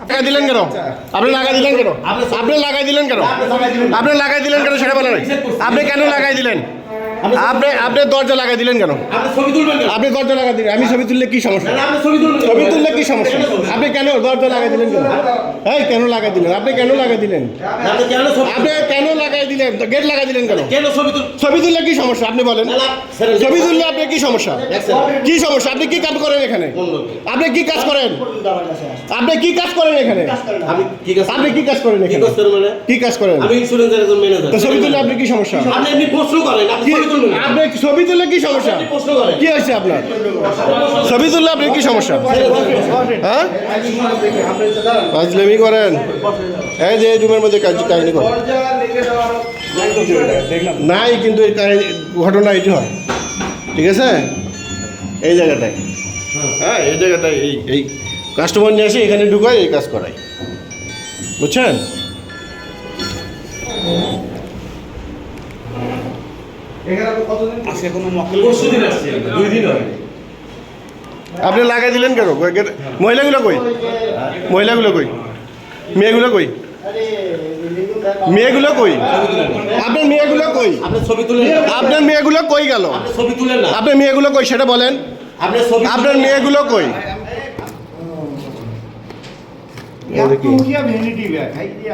লাগাই দিলেন কেন? আপনি লাগাই দিলেন কেন? আপনি লাগাই দিলেন কেন? আপনি লাগাই দিলেন কেন সেটা বলেন। আপনি কেন লাগাই দিলেন? আপনি আপনি দরজা লাগাই দিলেন কেন? আপনি দরজা লাগাই দিলেন। আমি ছবি তুললে কি সমস্যা? ছবি তুললে কি সমস্যা? আপনি কেন দরজা লাগাই দিলেন কেন? এই কেন লাগাই দিলেন? আপনি কেন লাগাই দিলেন? আপনি কেন ছবি আপনি কেন লাগাই দিলেন গেট লাগাই দিলেন কেন কেন ছবি তুল তুললে কি সমস্যা আপনি বলেন ছবি তুললে আপনি কি সমস্যা? কি সমস্যা আপনি কি কাজ করেন এখানে আপনি কি কাজ করেন আপনি কি কাজ করেন এখানে আপনি কি কাজ করেন কি এখানে কাজ করেন মানে কি কাজ করেন আমি ইন্স্যুরেন্সের একজন ম্যানেজার তো ছবি তুললে আপনি কি সমস্যা আপনি ছবি তুললে কি সমস্যা কি হয়েছে আপনার ছবি তুললে আপনি কি সমস্যা হ্যাঁ ফাজলামি করেন এই যে রুমের মধ্যে কাজ কাহিনী করেন নাই কিন্তু এই ঘটনা এটি হয়। ঠিক আছে? এই জায়গাটায়। হ্যাঁ। এই জায়গাটায় এই এই কাস্টমার নিয়ে আসে এখানে ঢুকায় এই কাজ করায় বুঝছেন? হয়। আপনি লাগাই দিলেন কেন? কে- মহিলাগুলো কই? মহিলাগুলো কই? মেয়েগুলো কই? মেয়েগুলো কই? আপনার মেয়েগুলো কই? আপনি ছবি তুলেন না। আপনার মেয়েগুলো কই গেল? আপনি ছবি তুলেন না আপনার মেয়েগুলো কই সেটা বলেন। আপনার মেয়েগুলো কই?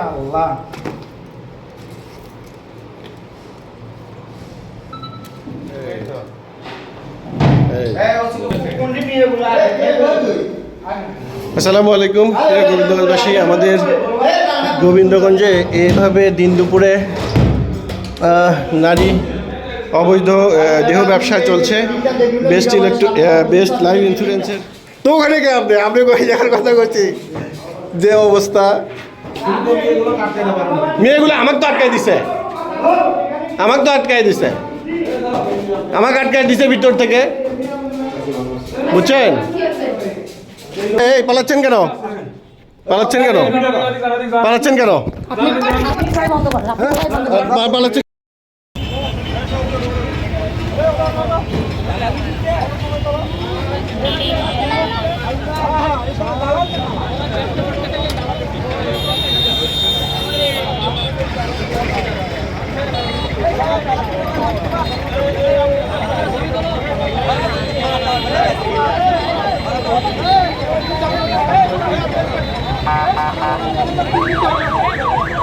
আল্লাহ। আসসালামু আলাইকুম প্রিয় গোবিন্দগঞ্জবাসী আমাদের গোবিন্দগঞ্জে এইভাবে দিন দুপুরে নারী অবৈধ দেহ ব্যবসা চলছে। বেস্ট ইলেকট্র বেস্ট লাইফ ইন্স্যুরেন্সের তো ওখানে কে আপনি আপনি কই জায়গার কথা করছি যে অবস্থা। মেয়েগুলো আমাকে তো আটকাই দিছে। আমাকে তো আটকাই দিছে। আমাকে আটকাই দিছে ভিতর থেকে। বুঝছেন? এই পালাচ্ছেন কেন? পালাচ্ছেন কেন? পালাচ্ছেন কেন? হ্যাঁ? পালাচ্ছেন Oh, my God.